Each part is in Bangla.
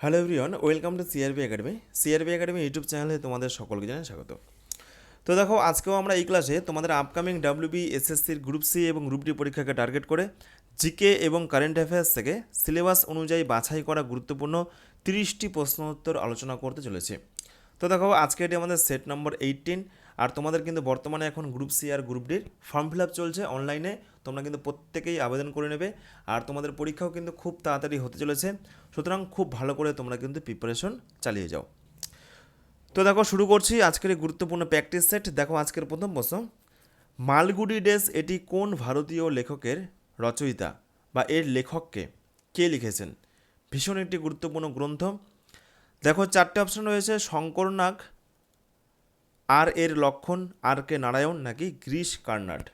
Hello everyone welcome to CRB academy CRB academy YouTube চ্যানেলে তোমাদের সকলকে জানাই স্বাগত। তো দেখো, আজকেও আমরা এই ক্লাসে তোমাদের আপকামিং ডাব্লিউবি এসএসসির গ্রুপ সি এবং গ্রুপ ডি পরীক্ষাকে টার্গেট করে জিকে এবং কারেন্ট অ্যাফেয়ার্স থেকে সিলেবাস অনুযায়ী বাছাই করা গুরুত্বপূর্ণ তিরিশটি প্রশ্ন উত্তর আলোচনা করতে চলেছি। তো দেখো, আজকে এটি আমাদের সেট নম্বর এইটিন আর তোমাদের কিন্তু বর্তমানে এখন গ্রুপ সি আর গ্রুপ ডির ফর্ম ফিল আপ চলছে অনলাইনে তোমরা কিন্তু প্রত্যেকেই আবেদন করে নেবে আর তোমাদের পরীক্ষাও কিন্তু খুব তাড়াতাড়ি হতে চলেছে। সুতরাং খুব ভালো করে তোমরা কিন্তু প্রিপারেশন চালিয়ে যাও। তো দেখো, শুরু করছি আজকের এই গুরুত্বপূর্ণ প্র্যাকটিস সেট দেখো আজকের প্রথম প্রশ্ন। মালগুডি ডেস, এটি কোন ভারতীয় লেখকের রচয়িতা বা এর লেখককে কে লিখেছেন? ভীষণ একটি গুরুত্বপূর্ণ গ্রন্থ। দেখো, চারটে অপশন রয়েছে, শঙ্করনাগ, আর এর লক্ষণ, আর কে নারায়ণ নাকি গ্রিস কার্নাড।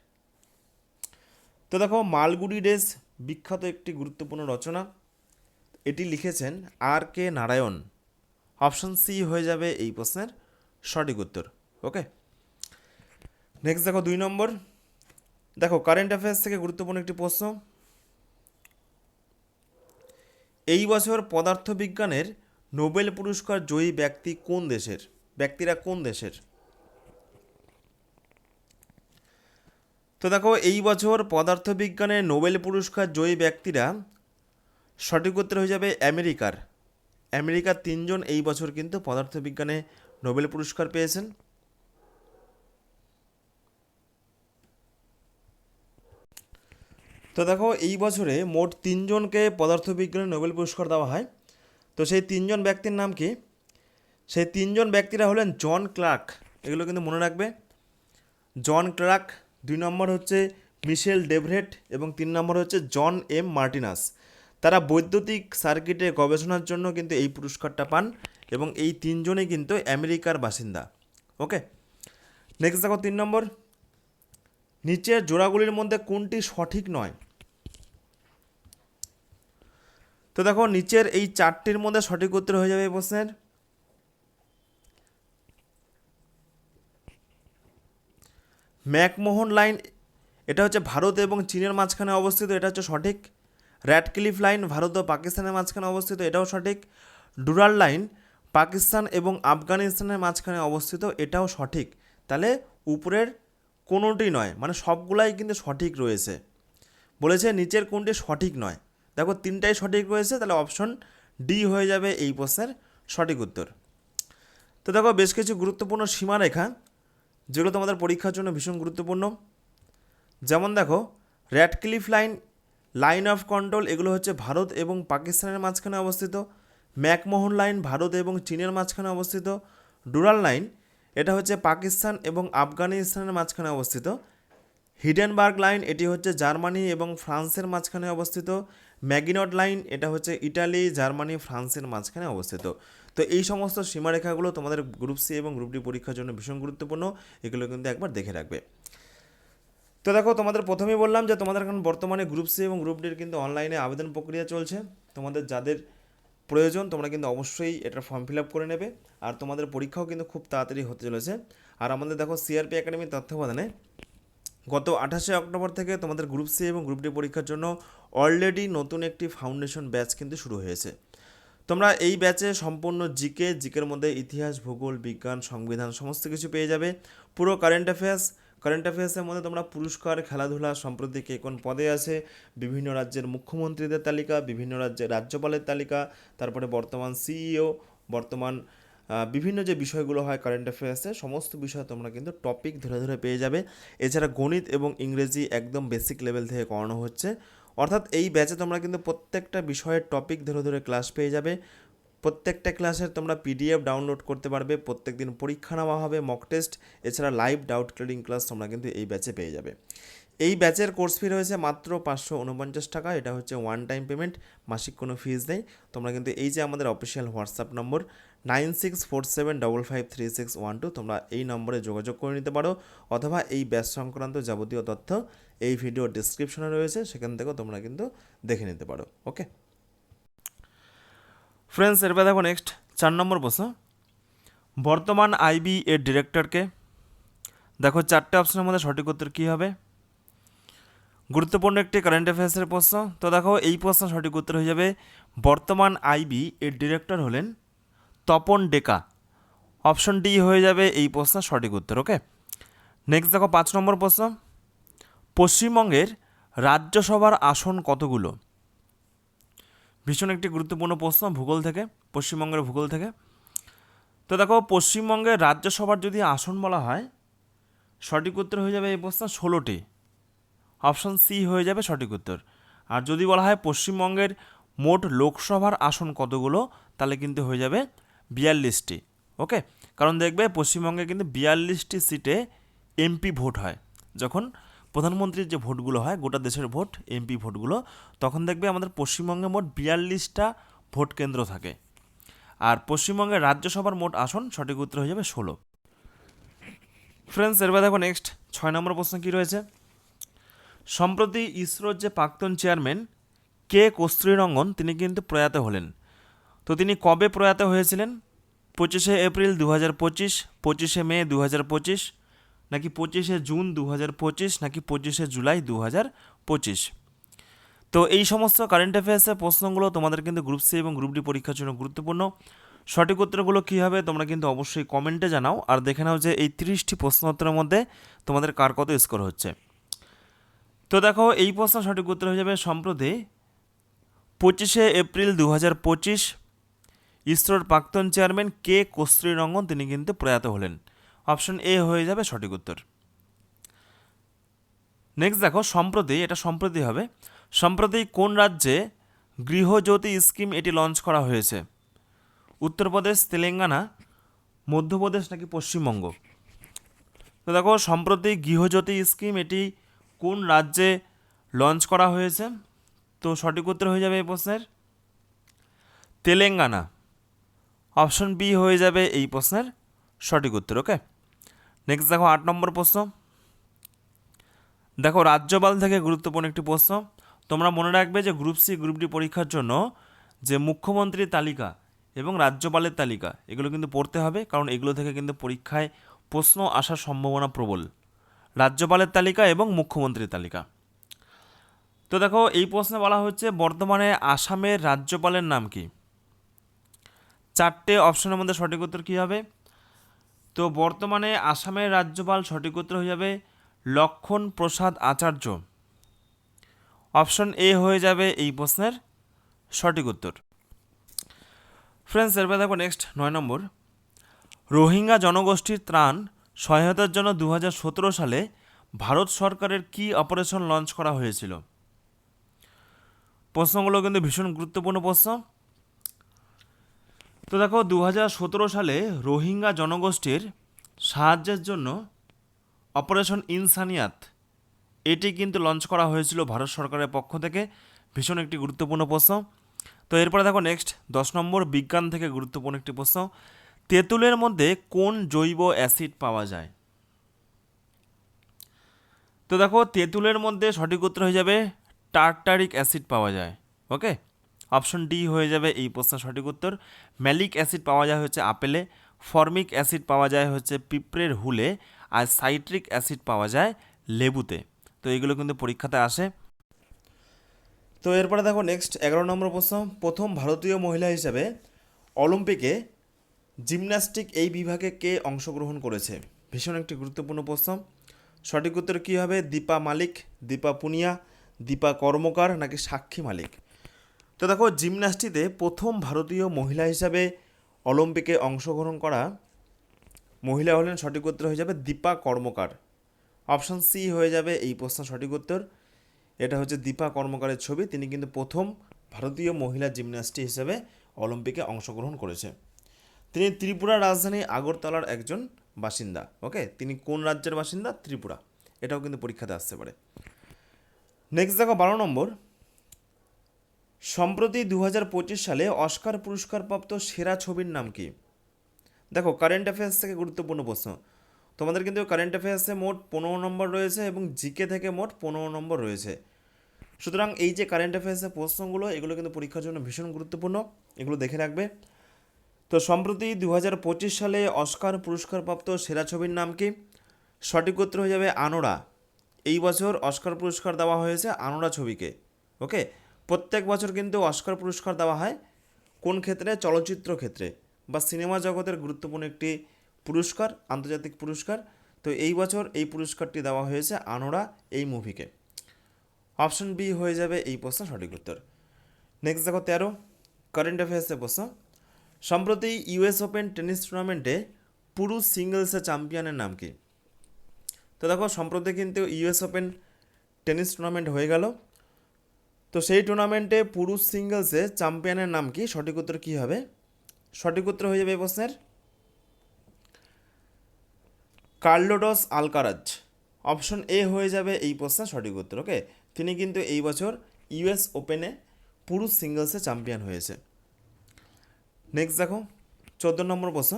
তো দেখো মালগুডি ডেস বিখ্যাত একটি গুরুত্বপূর্ণ রচনা। এটি লিখেছেন R K Narayan. Option C হয়ে যাবে এই প্রশ্নের সঠিক উত্তর, ওকে? নেক্সট দেখো দুই নম্বর। দেখো কারেন্ট অ্যাফেয়ার্স থেকে গুরুত্বপূর্ণ একটি প্রশ্ন। এই বছর পদার্থবিজ্ঞানের নোবেল পুরস্কার জয়ী ব্যক্তি কোন দেশের? ব্যক্তিরা কোন দেশের? তো দেখো, এই বছর পদার্থবিজ্ঞানে নোবেল পুরস্কার জয়ী ব্যক্তিরা সঠিক উত্তর হয়ে যাবে আমেরিকার। আমেরিকার তিনজন এই বছর কিন্তু পদার্থবিজ্ঞানে নোবেল পুরস্কার পেয়েছেন। তো দেখো, এই বছরে মোট তিনজনকে পদার্থবিজ্ঞানে নোবেল পুরস্কার দেওয়া হয়। তো সেই তিনজন ব্যক্তির নাম কি? সেই তিনজন ব্যক্তিরা হলেন জন ক্লার্ক। এগুলো কিন্তু মনে রাখবে। জন ক্লার্ক দুই নম্বর হচ্ছে মিশেল ডেভরেট এবং তিন নম্বর হচ্ছে জন এম মার্টিনাস। তারা বৈদ্যুতিক সার্কিটে গবেষণার জন্য কিন্তু এই পুরস্কারটা পান এবং এই তিনজনই কিন্তু আমেরিকার বাসিন্দা। ওকে? নেক্সট দেখো তিন নম্বর। নিচের জোড়াগুলির মধ্যে কোনটি সঠিক নয়? তো দেখো, নিচের এই চারটির মধ্যে সঠিক উত্তর হয়ে যাবে এই প্রশ্নের। ম্যাকমোহন লাইন, এটা হচ্ছে ভারত এবং চীনের মাঝখানে অবস্থিত, এটা হচ্ছে সঠিক। র্যাডক্লিফ লাইন, ভারত ও পাকিস্তানের মাঝখানে অবস্থিত, এটাও সঠিক। ডুরাল লাইন, পাকিস্তান এবং আফগানিস্তানের মাঝখানে অবস্থিত, এটাও সঠিক। তাহলে উপরের কোনোটি নয় মানে সবগুলাই কিন্তু সঠিক রয়েছে। বলেছে নিচের কোনটি সঠিক নয়। দেখো, তিনটাই সঠিক রয়েছে, তাহলে অপশন ডি হয়ে যাবে এই প্রশ্নের সঠিক উত্তর। তো দেখো, বেশ কিছু গুরুত্বপূর্ণ সীমারেখা যেগুলো তোমাদের পরীক্ষার জন্য ভীষণ গুরুত্বপূর্ণ। যেমন দেখো Radcliffe line line of control এগুলো হচ্ছে ভারত এবং পাকিস্তানের মাঝখানে অবস্থিত। ম্যাকমোহন লাইন ভারত এবং চীনের মাঝখানে অবস্থিত। ডুরাল লাইন এটা হচ্ছে পাকিস্তান এবং আফগানিস্তানের মাঝখানে অবস্থিত। হিডেনবার্গ লাইন এটি হচ্ছে জার্মানি এবং ফ্রান্সের মাঝখানে অবস্থিত। ম্যাগিনট লাইন এটা হচ্ছে ইটালি, জার্মানি, ফ্রান্সের মাঝখানে অবস্থিত। তো এই সমস্ত সীমারেখাগুলো তোমাদের গ্রুপ সি এবং গ্রুপ ডি পরীক্ষার জন্য ভীষণ গুরুত্বপূর্ণ, এগুলো কিন্তু একবার দেখে রাখবে। তো দেখো, তোমাদের প্রথমেই বললাম যে তোমাদের এখন বর্তমানে গ্রুপ সি এবং গ্রুপ ডির কিন্তু অনলাইনে আবেদন প্রক্রিয়া চলছে। তোমাদের যাদের প্রয়োজন, তোমরা কিন্তু অবশ্যই এটা ফর্ম ফিল আপ করে নেবে। আর তোমাদের পরীক্ষাও কিন্তু খুব তাড়াতাড়ি হতে চলেছে। আর আমাদের দেখো সিআরপি একাডেমির তত্ত্বাবধানে গত আঠাশে অক্টোবর থেকে তোমাদের গ্রুপ সি এবং গ্রুপ ডি পরীক্ষার জন্য অলরেডি নতুন একটি ফাউন্ডেশন ব্যাচ কিন্তু শুরু হয়েছে। তোমরা এই ব্যাচে সম্পূর্ণ জিকে, জিকের মধ্যে ইতিহাস, ভূগোল, বিজ্ঞান, সংবিধান সমস্ত কিছু পেয়ে যাবে। পুরো কারেন্ট অ্যাফেয়ার্স কারেন্ট অ্যাফেয়ার্সের মধ্যে তোমরা পুরস্কার, খেলাধুলা সম্প্রতি কে কোন পদে আছে, বিভিন্ন রাজ্যের মুখ্যমন্ত্রীদের তালিকা, বিভিন্ন রাজ্যের রাজ্যপালের তালিকা, তারপরে বর্তমান সিইও বর্তমান বিভিন্ন যে বিষয়গুলো হয় কারেন্ট অ্যাফেয়ার্সে সমস্ত বিষয় তোমরা কিন্তু টপিক ধরে ধরে পেয়ে যাবে। এছাড়া গণিত এবং ইংরেজি একদম বেসিক লেভেল থেকে করানো হচ্ছে। অর্থাৎ এই ব্যাচে তোমরা কিন্তু প্রত্যেকটা বিষয়ের টপিক ধরে ধরে ক্লাস পেয়ে যাবে। প্রত্যেকটা ক্লাসের তোমরা পিডিএফ ডাউনলোড করতে পারবে প্রত্যেক দিন পরীক্ষা নেওয়া হবে মক টেস্ট এছাড়া লাইভ ডাউট ক্লিয়ারিং ক্লাস তোমরা কিন্তু এই ব্যাচে পেয়ে যাবে। এই ব্যাচের কোর্স ফি রয়েছে মাত্র পাঁচশো উনপঞ্চাশ টাকা, এটা হচ্ছে ওয়ান টাইম পেমেন্ট মাসিক কোনো ফিজ নেই। তোমরা কিন্তু এই যে আমাদের অফিসিয়াল হোয়াটসঅ্যাপ নম্বর nine six four seven double five three six one two তোমরা এই নম্বরে যোগাযোগ করে নিতে পারো, অথবা এই ব্যাচ সংক্রান্ত যাবতীয় তথ্য এই ভিডিও ডিসক্রিপশনে রয়েছে, সেখান থেকেও তোমরা কিন্তু দেখে নিতে পারো ওকে ফ্রেন্ডস এরপর দেখো নেক্সট চার নম্বর প্রশ্ন। বর্তমান আইবি এর ডিরেক্টরকে দেখো, চারটে অপশনের মধ্যে সঠিক উত্তর কী হবে? গুরুত্বপূর্ণ একটি কারেন্ট অ্যাফেয়ার্সের প্রশ্ন। তো দেখো, এই প্রশ্ন সঠিক উত্তর হয়ে যাবে, বর্তমান আইবি এর ডিরেক্টর হলেন তপন ডেকা। অপশন ডি হয়ে যাবে এই প্রশ্নের সঠিক উত্তর ওকে নেক্সট দেখো, পাঁচ নম্বর প্রশ্ন। পশ্চিমবঙ্গের রাজ্যসভার আসন কতগুলো? ভীষণ একটি গুরুত্বপূর্ণ প্রশ্ন, ভূগোল থেকে, পশ্চিমবঙ্গের ভূগোল থেকে। তো দেখো, পশ্চিমবঙ্গের রাজ্যসভার যদি আসন বলা হয়, সঠিক উত্তর হয়ে যাবে এই প্রশ্ন ষোলোটি। অপশন সি হয়ে যাবে সঠিক উত্তর। আর যদি বলা হয় পশ্চিমবঙ্গের মোট লোকসভার আসন কতগুলো, তাহলে কিন্তু হয়ে যাবে বিয়াল্লিশটি, ওকে? কারণ দেখবে পশ্চিমবঙ্গে কিন্তু বিয়াল্লিশটি সিটে এমপি ভোট হয়, যখন প্রধানমন্ত্রীর যে ভোটগুলো হয়, গোটা দেশের ভোট এমপি ভোটগুলো, তখন দেখবে আমাদের পশ্চিমবঙ্গে মোট বিয়াল্লিশটা ভোট কেন্দ্র থাকে। আর পশ্চিমবঙ্গের রাজ্যসভার মোট আসন, সঠিক উত্তর হয়ে যাবে ষোলো। ফ্রেন্ডস এরপর দেখো নেক্সট ছয় নম্বর প্রশ্ন কী রয়েছে? সম্প্রতি ইসরোর যে প্রাক্তন চেয়ারম্যান কে কস্তুরীরঙ্গন তিনি কিন্তু প্রয়াত হলেন। তো তিনি কবে প্রয়াত হয়েছিলেন? পঁচিশে এপ্রিল দু হাজার পঁচিশ, পঁচিশে মে দু হাজার পঁচিশ নাকি পঁচিশে জুন দু হাজার পঁচিশ নাকি পঁচিশে জুলাই দু হাজার পঁচিশ? তো এই সমস্ত কারেন্ট অ্যাফেয়ার্সের প্রশ্নগুলো তোমাদের কিন্তু গ্রুপ সি এবং গ্রুপ ডি পরীক্ষার জন্য গুরুত্বপূর্ণ। সঠিক উত্তরগুলো কী হবে তোমরা কিন্তু অবশ্যই কমেন্টে জানাও। আর দেখে নাও যে এই তিরিশটি প্রশ্ন উত্তরের মধ্যে তোমাদের কার কত স্কোর হচ্ছে। তো দেখো, এই প্রশ্ন সঠিক উত্তর হয়ে যাবে সম্প্রতি পঁচিশে এপ্রিল দু হাজার পঁচিশ, ইসরোর প্রাক্তন চেয়ারম্যান কে কস্তুরী রঙ্গন তিনি কিন্তু প্রয়াত হলেন। অপশন এ হয়ে যাবে সঠিক উত্তর। নেক্সট দেখো, সম্প্রতি, এটা সম্প্রতি হবে। সম্প্রতি কোন রাজ্যে গৃহজ্যোতি স্কিম এটি লঞ্চ করা হয়েছে? উত্তরপ্রদেশ, তেলেঙ্গানা, মধ্যপ্রদেশ নাকি পশ্চিমবঙ্গ? তো দেখো, সম্প্রতি গৃহজ্যোতি স্কিম এটি কোন রাজ্যে লঞ্চ করা হয়েছে? তো সঠিক উত্তর হয়ে যাবে এই প্রশ্নের। তেলেঙ্গানা। অপশন বি হয়ে যাবে এই প্রশ্নের সঠিক উত্তর ওকে নেক্সট দেখো আট নম্বর প্রশ্ন। দেখো রাজ্যপাল থেকে গুরুত্বপূর্ণ একটি প্রশ্ন। তোমরা মনে রাখবে যে গ্রুপ সি গ্রুপ ডি পরীক্ষার জন্য যে মুখ্যমন্ত্রীর তালিকা এবং রাজ্যপালের তালিকা, এগুলো কিন্তু পড়তে হবে, কারণ এগুলো থেকে কিন্তু পরীক্ষায় প্রশ্ন আসার সম্ভাবনা প্রবল। রাজ্যপালের তালিকা এবং মুখ্যমন্ত্রীর তালিকা। তো দেখো, এই প্রশ্নে বলা হচ্ছে, বর্তমানে আসামের রাজ্যপালের নাম কি? চারটে অপশনের মধ্যে সঠিক উত্তর কী হবে? তো বর্তমানে আসামের রাজ্যপাল সঠিক উত্তর হয়ে যাবে লক্ষণ প্রসাদ আচার্য। অপশন এ হয়ে যাবে এই প্রশ্নের সঠিক উত্তর। ফ্রেন্ডস এরপর দেখো নেক্সট নয় নম্বর। রোহিঙ্গা জনগোষ্ঠীর ত্রাণ সহায়তার জন্য দু হাজার সতেরো সালে ভারত সরকারের কি অপারেশন লঞ্চ করা হয়েছিল? প্রশ্নগুলো কিন্তু ভীষণ গুরুত্বপূর্ণ প্রশ্ন। তো দেখো দু হাজার সতেরো সালে রোহিঙ্গা জনগোষ্ঠীর সাহায্যের জন্য অপারেশন ইনসানিয়াত, এটি কিন্তু লঞ্চ করা হয়েছিল ভারত সরকারের পক্ষ থেকে। ভীষণ একটি গুরুত্বপূর্ণ প্রশ্ন। তো এরপরে দেখো নেক্সট দশ নম্বর, বিজ্ঞান থেকে গুরুত্বপূর্ণ একটি প্রশ্ন। তেঁতুলের মধ্যে কোন জৈব অ্যাসিড পাওয়া যায়? তো দেখো, তেঁতুলের মধ্যে সঠিক উত্তর হয়ে যাবে, টার্টারিক অ্যাসিড পাওয়া যায় ওকে অপশন ডি হয়ে যাবে এই প্রশ্নের সঠিক উত্তর। ম্যালিক অ্যাসিড পাওয়া যায় হচ্ছে আপেলে, ফর্মিক অ্যাসিড পাওয়া যায় হচ্ছে পিঁপড়ের হুলে, আর সাইট্রিক অ্যাসিড পাওয়া যায় লেবুতে। তো এগুলো কিন্তু পরীক্ষাতে আসে। তো এরপরে দেখো নেক্সট, এগারো নম্বর প্রশ্ন। প্রথম ভারতীয় মহিলা হিসাবে অলিম্পিকে জিমন্যাস্টিক এই বিভাগে কে অংশগ্রহণ করেছে? ভীষণ একটি গুরুত্বপূর্ণ প্রশ্ন। সঠিক উত্তর কী হবে? দীপা মালিক, দীপা পুনিয়া, দীপা কর্মকার, নাকি সাক্ষী মালিক? তো দেখো, জিমন্যাস্টিতে প্রথম ভারতীয় মহিলা হিসাবে অলিম্পিকে অংশগ্রহণ করা মহিলা হলেন সঠিক উত্তর হয়ে যাবে দীপা কর্মকার। অপশান সি হয়ে যাবে এই প্রশ্ন সঠিক উত্তর। এটা হচ্ছে দীপা কর্মকারের ছবি। তিনি কিন্তু প্রথম ভারতীয় মহিলা জিমন্যাস্টি হিসেবে অলিম্পিকে অংশগ্রহণ করেছে। তিনি ত্রিপুরা রাজধানী আগরতলার একজন বাসিন্দা, ওকে? তিনি কোন রাজ্যের বাসিন্দা? ত্রিপুরা। এটাও কিন্তু পরীক্ষাতে আসতে পারে। নেক্সট দেখো, বারো নম্বর। সম্প্রতি দু হাজার পঁচিশ সালে অস্কার পুরস্কারপ্রাপ্ত সেরা ছবির নাম কি? দেখো কারেন্ট অ্যাফেয়ার্স থেকে গুরুত্বপূর্ণ প্রশ্ন। তোমাদের কিন্তু কারেন্ট অ্যাফেয়ার্সে মোট পনেরো নম্বর রয়েছে এবং জিকে থেকে মোট পনেরো নম্বর রয়েছে। সুতরাং এই যে কারেন্ট অ্যাফেয়ার্সের প্রশ্নগুলো, এগুলো কিন্তু পরীক্ষার জন্য ভীষণ গুরুত্বপূর্ণ। এগুলো দেখে রাখবে। তো সম্প্রতি দু হাজার পঁচিশ সালে অস্কার পুরস্কারপ্রাপ্ত সেরা ছবির নাম কি? সঠিক উত্তর হয়ে যাবে আনোরা। এই বছর অস্কার পুরস্কার দেওয়া হয়েছে আনোরা ছবিকে। ওকে প্রত্যেক বছর কিন্তু অস্কার পুরস্কার দেওয়া হয়। কোন ক্ষেত্রে? চলচ্চিত্র ক্ষেত্রে। বা সিনেমা জগতের গুরুত্বপূর্ণ একটি পুরস্কার, আন্তর্জাতিক পুরস্কার। তো এই বছর এই পুরস্কারটি দেওয়া হয়েছে আনোরা এই মুভিকে। অপশন বি হয়ে যাবে এই প্রশ্ন সঠিক উত্তর। নেক্সট দেখো তেরো, কারেন্ট অ্যাফেয়ার্সের প্রশ্ন। সম্প্রতি ইউএস ওপেন টেনিস টুর্নামেন্টে পুরুষ সিঙ্গলসের চ্যাম্পিয়নের নাম কি? তো দেখো, সম্প্রতি কিন্তু ইউএস ওপেন টেনিস টুর্নামেন্ট হয়ে গেল। তো সেই টুর্নামেন্টে পুরুষ সিঙ্গলসে চ্যাম্পিয়নের নাম কি? সঠিক উত্তর কী হবে? সঠিক উত্তর হয়ে যাবে এই প্রশ্নের। কার্লোডস আলকারাজ। অপশন এ হয়ে যাবে এই প্রশ্নের সঠিক উত্তর ওকে তিনি কিন্তু এই বছর ইউএস ওপেনে পুরুষ সিঙ্গলসে চ্যাম্পিয়ন হয়েছে। নেক্সট দেখো, চোদ্দ নম্বর প্রশ্ন।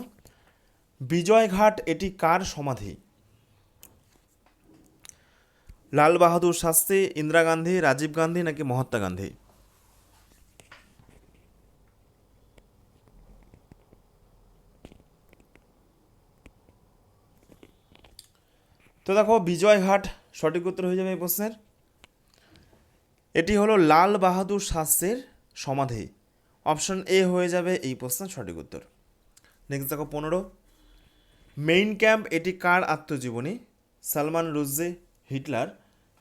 বিজয়ঘাট এটি কার সমাধি? লাল বাহাদুর শাস্ত্রী, ইন্দিরা গান্ধী, রাজীব গান্ধী নাকি মহাত্মা গান্ধী? তো দেখো বিজয়ঘাট সঠিক উত্তর হয়ে যাবে এই প্রশ্নের। এটি হলো লাল বাহাদুর শাস্ত্রীর সমাধি। অপশন এ হয়ে যাবে এই প্রশ্নের সঠিক উত্তর। নেক্সট দেখো, পনেরো। মেইন ক্যাম্প এটি কার আত্মজীবনী? Salman Rushdie Hitler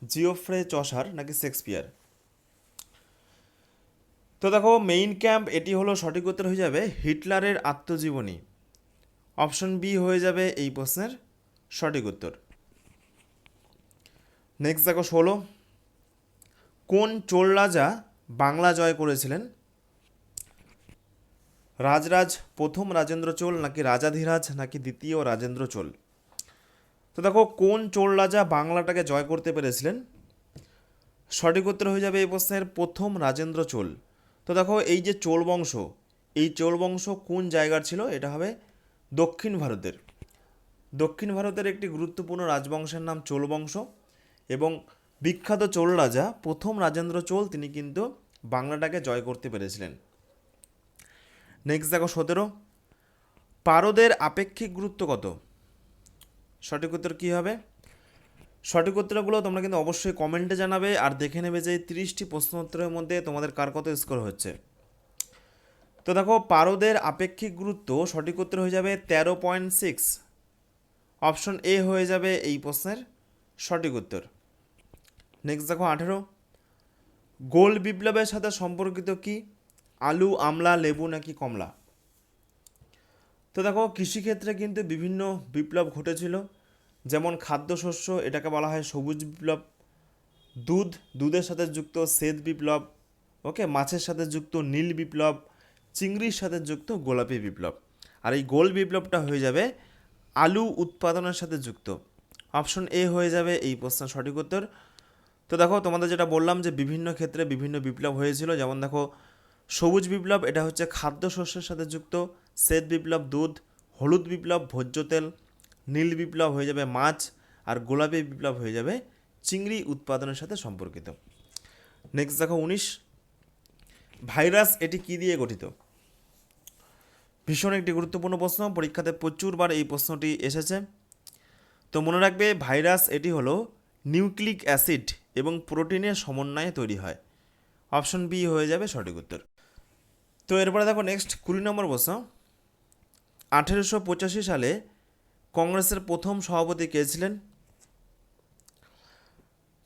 Geoffrey Chaucer নাকি শেক্সপিয়ার? তো দেখো মেইন ক্যাম্প এটি হলো সঠিক উত্তর হয়ে যাবে হিটলারের আত্মজীবনী। অপশন বি হয়ে যাবে এই প্রশ্নের সঠিক উত্তর। নেক্সট দেখো ষোলো। কোন চোল রাজা বাংলা জয় করেছিলেন? রাজরাজ প্রথম রাজেন্দ্র চোল নাকি রাজাধিরাজ নাকি দ্বিতীয় রাজেন্দ্র চোল? তো দেখো, কোন চোল রাজা বাংলাটাকে জয় করতে পেরেছিলেন? সঠিক উত্তর হয়ে যাবে এই প্রশ্নের প্রথম রাজেন্দ্র চোল। তো দেখো, এই যে চোল বংশ, এই চোল বংশ কোন জায়গার ছিল? এটা হবে দক্ষিণ ভারতের। দক্ষিণ ভারতের একটি গুরুত্বপূর্ণ রাজবংশের নাম চোল বংশ এবং বিখ্যাত চোল রাজা প্রথম রাজেন্দ্র চোল, তিনি কিন্তু বাংলাটাকে জয় করতে পেরেছিলেন। নেক্সট দেখো, সতেরো। পারদের আপেক্ষিক গুরুত্ব কত? সঠিক উত্তর কী হবে? সঠিক উত্তরগুলো তোমরা কিন্তু অবশ্যই কমেন্টে জানাবে আর দেখে নেবে যে তিরিশটি প্রশ্ন উত্তরের মধ্যে তোমাদের কার কত স্কোর হচ্ছে। তো দেখো, পারদের আপেক্ষিক গুরুত্ব সঠিক উত্তর হয়ে যাবে তেরো পয়েন্ট সিক্স। অপশন এ হয়ে যাবে এই প্রশ্নের সঠিক উত্তর। নেক্সট দেখো, আঠেরো। গোল বিপ্লবের সাথে সম্পর্কিত কি? আলু, আমলা, লেবু নাকি কমলা? তো দেখো, কৃষিক্ষেত্রে কিন্তু বিভিন্ন বিপ্লব ঘটেছিল। যেমন খাদ্যশস্য, এটাকে বলা হয় সবুজ বিপ্লব, দুধ, দুধের সাথে যুক্ত শ্বেত বিপ্লব, ওকে, মাছের সাথে যুক্ত নীল বিপ্লব, চিংড়ির সাথে যুক্ত গোলাপি বিপ্লব। আর এই গোল বিপ্লবটা হয়ে যাবে আলু উৎপাদনের সাথে যুক্ত। অপশন এ হয়ে যাবে এই প্রশ্নের সঠিক উত্তর। তো দেখো, তোমাদের যেটা বললাম যে বিভিন্ন ক্ষেত্রে বিভিন্ন বিপ্লব হয়েছিল। যেমন দেখো, সবুজ বিপ্লব, এটা হচ্ছে খাদ্যশস্যের সাথে যুক্ত শ্বেত বিপ্লব দুধ, হলুদ বিপ্লব ভোজ্য তেল, নীল বিপ্লব হয়ে যাবে মাছ আর গোলাপি বিপ্লব হয়ে যাবে চিংড়ি উৎপাদনের সাথে সম্পর্কিত। নেক্সট দেখো উনিশ। ভাইরাস এটি কী দিয়ে গঠিত? ভীষণ একটি গুরুত্বপূর্ণ প্রশ্ন, পরীক্ষাতে প্রচুরবার এই প্রশ্নটি এসেছে। তো মনে রাখবে, ভাইরাস এটি হলো নিউক্লিক অ্যাসিড এবং প্রোটিনের সমন্বয়ে তৈরি হয়। অপশন বি হয়ে যাবে সঠিক উত্তর। তো এরপরে দেখো নেক্সট কুড়ি নম্বর প্রশ্ন। আঠেরোশো পঁচাশি সালে কংগ্রেসের প্রথম সভাপতি কে ছিলেন?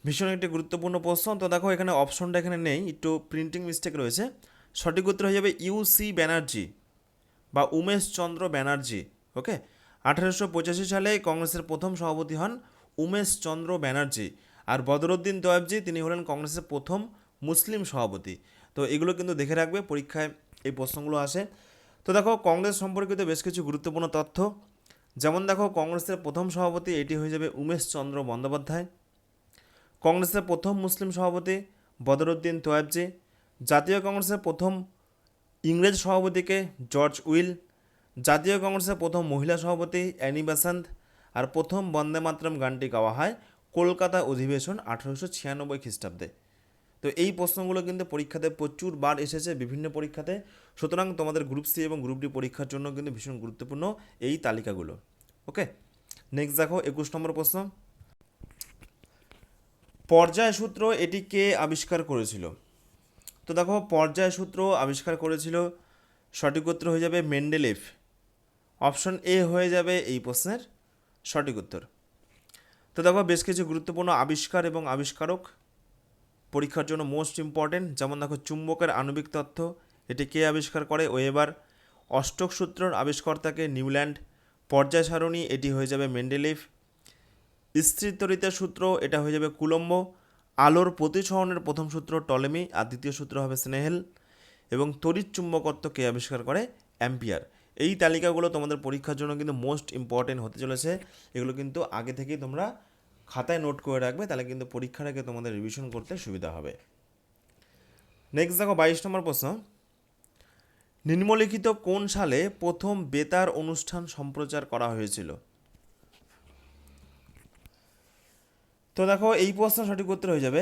ভীষণ একটি গুরুত্বপূর্ণ প্রশ্ন। তো দেখো, এখানে অপশনটা এখানে নেই, একটু প্রিন্টিং মিস্টেক রয়েছে। সঠিক উত্তর হয়ে যাবে ইউ সি ব্যানার্জি বা উমেশ চন্দ্র ব্যানার্জি, ওকে? আঠেরোশো পঁচাশি সালে কংগ্রেসের প্রথম সভাপতি হন উমেশ চন্দ্র ব্যানার্জি আর বদরুদ্দিন তয়েবজি তিনি হলেন কংগ্রেসের প্রথম মুসলিম সভাপতি। তো এগুলো কিন্তু দেখে রাখবে, পরীক্ষায় এই প্রশ্নগুলো আসে। তো দেখো, কংগ্রেস সম্পর্কিত বেশ কিছু গুরুত্বপূর্ণ তথ্য। যেমন দেখো, কংগ্রেসের প্রথম সভাপতি এটি হয়ে যাবে উমেশ চন্দ্র বন্দ্যোপাধ্যায়। কংগ্রেসের প্রথম মুসলিম সভাপতি বদরুদ্দিন তোয়াবজি। জাতীয় কংগ্রেসের প্রথম ইংরেজ সভাপতিকে জর্জ উইল। জাতীয় কংগ্রেসের প্রথম মহিলা সভাপতি অ্যানি বেসান্ত। আর প্রথম বন্দে মাতরম গানটি গাওয়া হয় কলকাতা অধিবেশন আঠারোশো ছিয়ানব্বই খ্রিস্টাব্দে। তো এই প্রশ্নগুলো কিন্তু পরীক্ষাতে প্রচুর বার এসেছে বিভিন্ন পরীক্ষাতে। সুতরাং তোমাদের গ্রুপ সি এবং গ্রুপ ডি পরীক্ষার জন্য কিন্তু ভীষণ গুরুত্বপূর্ণ এই তালিকাগুলো। ওকে নেক্সট দেখো, একুশ নম্বর প্রশ্ন। পর্যায় সূত্র এটি কে আবিষ্কার করেছিল? তো দেখো, পর্যায় সূত্র আবিষ্কার করেছিল, সঠিক উত্তর হয়ে যাবে মেন্ডেলেভ অপশন এ হয়ে যাবে এই প্রশ্নের সঠিক উত্তর। তো দেখো, বেশ কিছু গুরুত্বপূর্ণ আবিষ্কার এবং আবিষ্কারক পরীক্ষার জন্য মোস্ট ইম্পর্টেন্ট যেমন দেখো চুম্বকের আণবিক তথ্য, এটি কে আবিষ্কার করে? ওয়েবার অষ্টক সূত্রর আবিষ্কর্তাকে নিউল্যান্ড, পর্যায় সারণী, এটি হয়ে যাবে মেন্ডেলিভ স্থিরতরিতার সূত্র, এটা হয়ে যাবে কুলম্ব। আলোর প্রতিসরণের প্রথম সূত্র টলেমি, আর দ্বিতীয় সূত্র হবে স্নেহেল। এবং তড়িৎ চুম্বকত্ব কে আবিষ্কার করে? অ্যাম্পিয়ার। এই তালিকাগুলো তোমাদের পরীক্ষার জন্য কিন্তু মোস্ট ইম্পর্টেন্ট হতে চলেছে। এগুলো কিন্তু আগে থেকেই তোমরা খাতায় নোট করে রাখবে, তাহলে কিন্তু পরীক্ষার আগে তোমাদের রিভিশন করতে সুবিধা হবে। নেক্সট দেখো বাইশ নম্বর প্রশ্ন। নিম্নলিখিত কোন সালে প্রথম বেতার অনুষ্ঠান সম্প্রচার করা হয়েছিল? তো দেখো এই প্রশ্ন সঠিক উত্তর হয়ে যাবে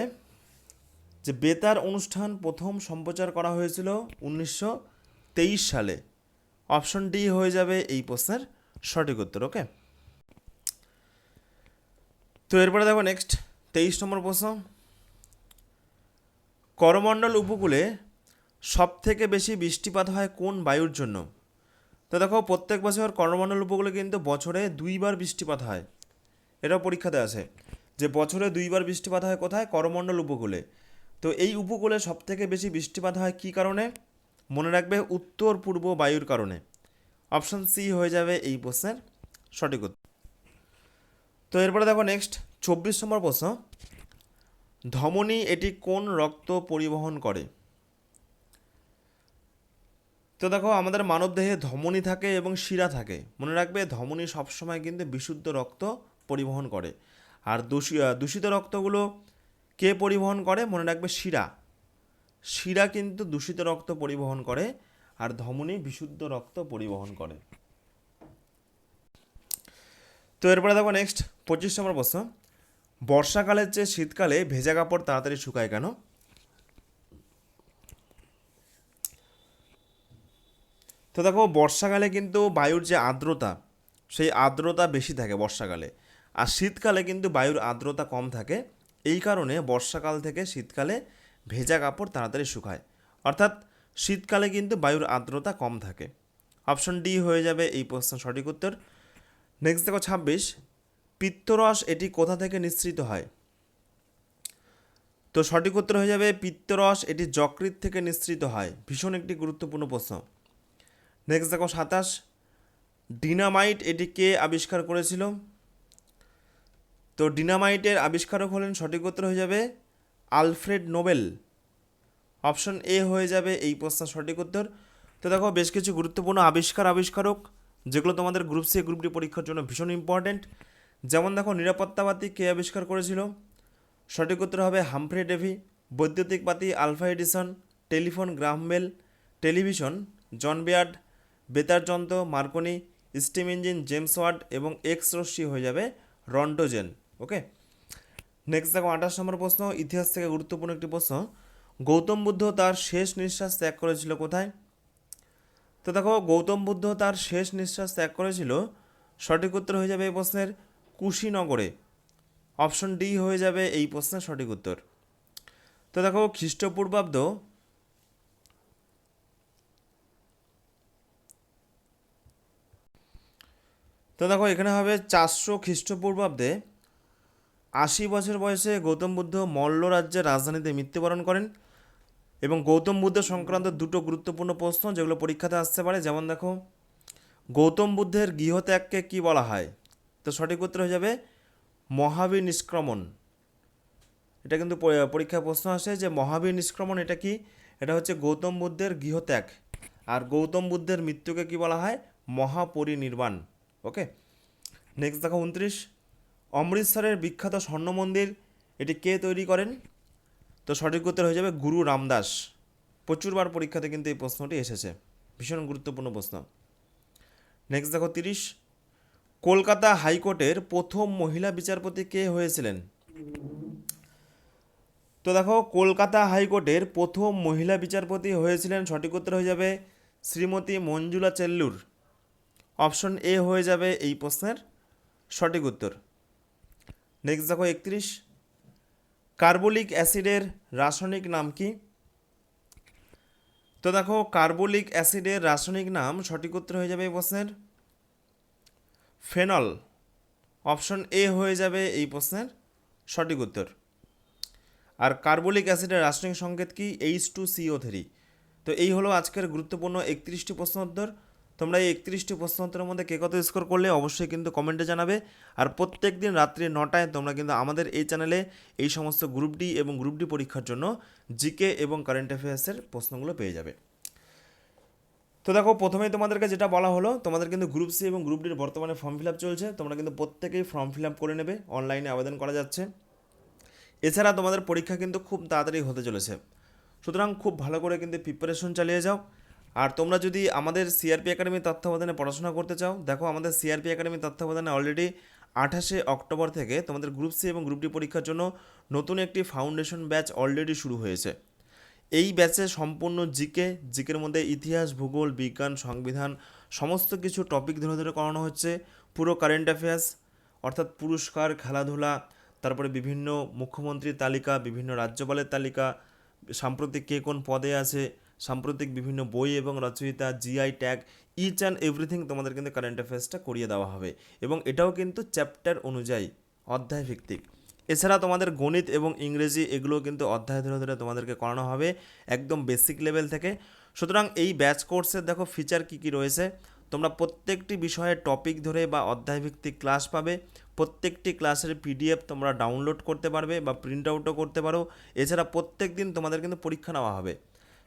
যে বেতার অনুষ্ঠান প্রথম সম্প্রচার করা হয়েছিল উনিশশো তেইশ সালে। অপশন ডি হয়ে যাবে এই প্রশ্নের সঠিক উত্তর ওকে তো এরপরে দেখো নেক্সট তেইশ নম্বর প্রশ্ন। করমণ্ডল উপকূলে সব থেকে বেশি বৃষ্টিপাত হয় কোন বায়ুর জন্য? তো দেখো, প্রত্যেক বছর করমণ্ডল উপকূলে কিন্তু বছরে দুইবার বৃষ্টিপাত হয়। এটাও পরীক্ষাতে আছে যে বছরে দুইবার বৃষ্টিপাত হয় কোথায়? করমণ্ডল উপকূলে। তো এই উপকূলে সব থেকে বেশি বৃষ্টিপাত হয় কী কারণে? মনে রাখবে উত্তর পূর্ব বায়ুর কারণে। অপশন সি হয়ে যাবে এই প্রশ্নের সঠিক উত্তর। তো এরপরে দেখো নেক্সট চব্বিশ নম্বর প্রশ্ন। ধমনী এটি কোন রক্ত পরিবহন করে? তো দেখো আমাদের মানবদেহে ধমনী থাকে এবং শিরা থাকে। মনে রাখবে ধমনী সবসময় কিন্তু বিশুদ্ধ রক্ত পরিবহন করে। আর দূষি দূষিত রক্তগুলো কে পরিবহন করে? মনে রাখবে শিরা। শিরা কিন্তু দূষিত রক্ত পরিবহন করে, আর ধমনী বিশুদ্ধ রক্ত পরিবহন করে। তো এরপরে দেখো নেক্সট পঁচিশ নম্বর প্রশ্ন। বর্ষাকালের চেয়ে শীতকালে ভেজা কাপড় তাড়াতাড়ি শুকায় কেন? তো দেখো, বর্ষাকালে কিন্তু বায়ুর যে আর্দ্রতা, সেই আর্দ্রতা বেশি থাকে বর্ষাকালে। আর শীতকালে কিন্তু বায়ুর আর্দ্রতা কম থাকে। এই কারণে বর্ষাকাল থেকে শীতকালে ভেজা কাপড় তাড়াতাড়ি শুকায়। অর্থাৎ শীতকালে কিন্তু বায়ুর আর্দ্রতা কম থাকে। অপশন ডি হয়ে যাবে এই প্রশ্ন সঠিক উত্তর। নেক্সট দেখো ছাব্বিশ। পিত্তরস এটি কোথা থেকে নিঃসৃত হয়? তো সঠিক উত্তর হয়ে যাবে, পিত্তরস এটি যকৃত থেকে নিঃসৃত হয়। ভীষণ একটি গুরুত্বপূর্ণ প্রশ্ন। নেক্সট দেখো সাতাশ। ডিনামাইট এটি কে আবিষ্কার করেছিল? তো ডিনামাইটের আবিষ্কারক হলেন, সঠিক উত্তর হয়ে যাবে, আলফ্রেড নোবেল। অপশন এ হয়ে যাবে এই প্রশ্ন সঠিক উত্তর। তো দেখো বেশ কিছু গুরুত্বপূর্ণ আবিষ্কার আবিষ্কারক যেগুলো তোমাদের গ্রুপ সি গ্রুপ ডি পরীক্ষার জন্য ভীষণ ইম্পর্ট্যান্ট যেমন দেখো নিরাপত্তাবাতি কে আবিষ্কার করেছিল? সঠিক উত্তর হবে হামফ্রে ডেভি, বৈদ্যুতিক বাতি Alva Edison, telephone Graham Bell television John Baird, বেতার যন্ত্র, Marconi, steam engine, James Watt এবং এক্স রশ্মি হয়ে যাবে রন্টোজেন ওকে নেক্সট দেখো, আঠাশ নম্বর প্রশ্ন, ইতিহাস থেকে গুরুত্বপূর্ণ একটি প্রশ্ন। গৌতম বুদ্ধ তার শেষ নিঃশ্বাস ত্যাগ করেছিল কোথায়? তো দেখো, গৌতম বুদ্ধ তার শেষ নিঃশ্বাস ত্যাগ করেছিল। সঠিক উত্তর হয়ে যাবে এই প্রশ্নের কুশীনগরে। অপশন ডি হয়ে যাবে এই প্রশ্নের সঠিক উত্তর। তো দেখো, খ্রিস্টপূর্বাব্দ তো দেখো, এখানে হবে চারশো খ্রিস্টপূর্বাব্দে আশি বছর বয়সে গৌতম বুদ্ধ মল্ল রাজ্যের রাজধানীতে মৃত্যুবরণ করেন। এবং গৌতম বুদ্ধ সংক্রান্ত দুটো গুরুত্বপূর্ণ প্রশ্ন যেগুলো পরীক্ষাতে আসতে পারে, যেমন দেখো, গৌতম বুদ্ধের গৃহত্যাগকে কি বলা হয়? তো সঠিক উত্তর হয়ে যাবে, মহাবীর নিষ্ক্রমণ। এটা কিন্তু পরীক্ষায় প্রশ্ন আসে যে মহাবীর নিষ্ক্রমণ এটা কি? এটা হচ্ছে গৌতম বুদ্ধের গৃহত্যাগ। আর গৌতম বুদ্ধের মৃত্যুকে কি বলা হয়? মহাপরিনির্বাণ। ওকে? নেক্সট দেখো, উনত্রিশ। অমৃতসরের বিখ্যাত স্বর্ণ মন্দির, এটি কে তৈরি করেন? তো সঠিক উত্তর হয়ে যাবে গুরু রামদাস। প্রচুরবার পরীক্ষাতে কিন্তু এই প্রশ্নটি এসেছে। ভীষণ গুরুত্বপূর্ণ প্রশ্ন। নেক্সট দেখো তিরিশ। কলকাতা হাইকোর্টের প্রথম মহিলা বিচারপতি কে হয়েছিলেন? তো দেখো, কলকাতা হাইকোর্টের প্রথম মহিলা বিচারপতি হয়েছিলেন, সঠিক উত্তর হয়ে যাবে শ্রীমতী মঞ্জুলা চেল্লুর। অপশন এ হয়ে যাবে এই প্রশ্নের সঠিক উত্তর। নেক্সট দেখো একত্রিশ। কার্বলিক অ্যাসিডের রাসায়নিক নাম কি? তো দেখো, কার্বলিক অ্যাসিডের রাসায়নিক নাম সঠিক উত্তর হয়ে যাবে এই প্রশ্নের। ফেনল, অপশন এ হয়ে যাবে এই প্রশ্নের সঠিক উত্তর। আর কার্বলিক অ্যাসিডের রাসায়নিক সংকেত কি? এইচ টু সিও থ্রি তো এই হলো আজকের গুরুত্বপূর্ণ একত্রিশটি প্রশ্ন উত্তর। তোমরা এই একত্রিশটি প্রশ্ন উত্তরের মধ্যে কে কত স্কোর করলে অবশ্যই কিন্তু কমেন্টে জানাবে। আর প্রত্যেক দিন রাত্রি নটায় তোমরা কিন্তু আমাদের এই চ্যানেলে এই সমস্ত গ্রুপ ডি এবং গ্রুপ ডি পরীক্ষার জন্য জিকে এবং কারেন্ট অ্যাফেয়ার্সের প্রশ্নগুলো পেয়ে যাবে। তো দেখো, প্রথমেই তোমাদেরকে যেটা বলা হলো, তোমাদের কিন্তু গ্রুপ সি এবং গ্রুপ ডির বর্তমানে ফর্ম ফিল আপ চলছে। তোমরা কিন্তু প্রত্যেকেই ফর্ম ফিল আপ করে নেবে। অনলাইনে আবেদন করা যাচ্ছে। এছাড়া তোমাদের পরীক্ষা কিন্তু খুব তাড়াতাড়ি হতে চলেছে। সুতরাং খুব ভালো করে কিন্তু প্রিপারেশন চালিয়ে যাও। আর তোমরা যদি আমাদের সিআরপি একাডেমি তত্ত্বাবধানে পড়াশোনা করতে চাও, দেখো আমাদের সিআরপি একাডেমি তত্ত্বাবধানে অলরেডি আঠাশে অক্টোবর থেকে তোমাদের গ্রুপ সি এবং গ্রুপ ডি পরীক্ষার জন্য নতুন একটি ফাউন্ডেশন ব্যাচ অলরেডি শুরু হয়েছে। এই ব্যাচে সম্পূর্ণ জিকে জিকের মধ্যে ইতিহাস, ভূগোল, বিজ্ঞান, সংবিধান, সমস্ত কিছু টপিক ধরে ধরে করানো হচ্ছে। পুরো কারেন্ট অ্যাফেয়ার্স অর্থাৎ পুরস্কার, খেলাধুলা, তারপরে বিভিন্ন মুখ্যমন্ত্রীর তালিকা, বিভিন্ন রাজ্যপালের তালিকা, সাম্প্রতিক কে কোন পদে আছে সাম্প্রতিক বিভিন্ন বই এবং রচয়িতা GI tag each and everything তোমাদের কিন্তু কারেন্ট অ্যাফেয়ার্সটা করিয়ে দেওয়া হবে। এবং এটাও কিন্তু চ্যাপ্টার অনুযায়ী অধ্যায় ভিত্তিক। এছাড়া তোমাদের গণিত এবং ইংরেজি এগুলো কিন্তু অধ্যায় ধরে ধরে তোমাদেরকে করানো হবে একদম বেসিক লেভেল থেকে। সুতরাং এই ব্যাচ কোর্সের দেখো ফিচার কী কী রয়েছে। তোমরা প্রত্যেকটি বিষয়ে টপিক ধরে বা অধ্যায়ভিত্তিক ক্লাস পাবে। প্রত্যেকটি ক্লাসের পিডিএফ তোমরা ডাউনলোড করতে পারবে বা প্রিন্ট আউটও করতে পারো। এছাড়া প্রত্যেক দিন তোমাদের কিন্তু পরীক্ষা নেওয়া হবে।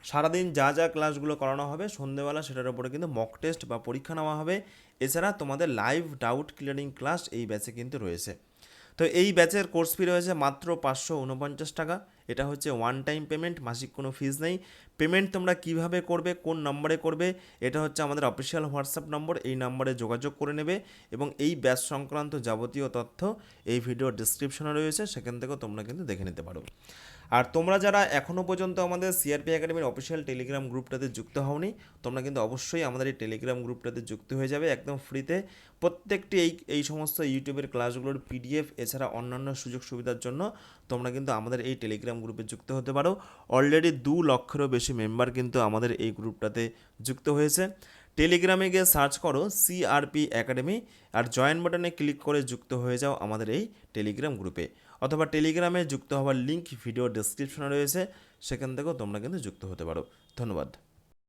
সারাদিন যা যা ক্লাসগুলো করানো হবে, সন্ধেবেলা সেটার উপরে কিন্তু মক টেস্ট বা পরীক্ষা নেওয়া হবে। এছাড়া তোমাদের লাইভ ডাউট ক্লিয়ারিং ক্লাস এই ব্যাচে কিন্তু রয়েছে। তো এই ব্যাচের কোর্স ফি রয়েছে মাত্র পাঁচশো উনপঞ্চাশ টাকা। এটা হচ্ছে ওয়ান টাইম পেমেন্ট মাসিক কোনো ফিজ নেই। পেমেন্ট তোমরা কীভাবে করবে, কোন নম্বরে করবে, এটা হচ্ছে আমাদের অফিসিয়াল হোয়াটসঅ্যাপ নম্বর। এই নম্বরে যোগাযোগ করে নেবে এবং এই ব্যাচ সংক্রান্ত যাবতীয় তথ্য এই ভিডিওর ডিসক্রিপশনে রয়েছে। সেখান থেকেও তোমরা কিন্তু দেখে নিতে পারো। আর তোমরা যারা এখনও পর্যন্ত আমাদের সিআরপি একাডেমির অফিসিয়াল টেলিগ্রাম গ্রুপটাতে যুক্ত হওনি, তোমরা কিন্তু অবশ্যই আমাদের এই টেলিগ্রাম গ্রুপটাতে যুক্ত হয়ে যাবে একদম ফ্রিতে প্রত্যেকটি এই এই সমস্ত ইউটিউবের ক্লাসগুলোর পিডিএফ এছাড়া অন্যান্য সুযোগ সুবিধার জন্য তোমরা কিন্তু আমাদের এই টেলিগ্রাম গ্রুপে যুক্ত হতে পারো। অলরেডি দু লক্ষেরও বেশি মেম্বার কিন্তু আমাদের এই গ্রুপটাতে যুক্ত হয়েছে। টেলিগ্রামে গিয়ে সার্চ করো সিআরপি একাডেমি আর জয়েন বাটনে ক্লিক করে যুক্ত হয়ে যাও আমাদের এই টেলিগ্রাম গ্রুপে অথবা টেলিগ্রামে যুক্ত হওয়ার লিঙ্ক ভিডিও ডেসক্রিপশনে রয়েছে, সেখান থেকেও তোমরা কিন্তু যুক্ত হতে পারো। ধন্যবাদ।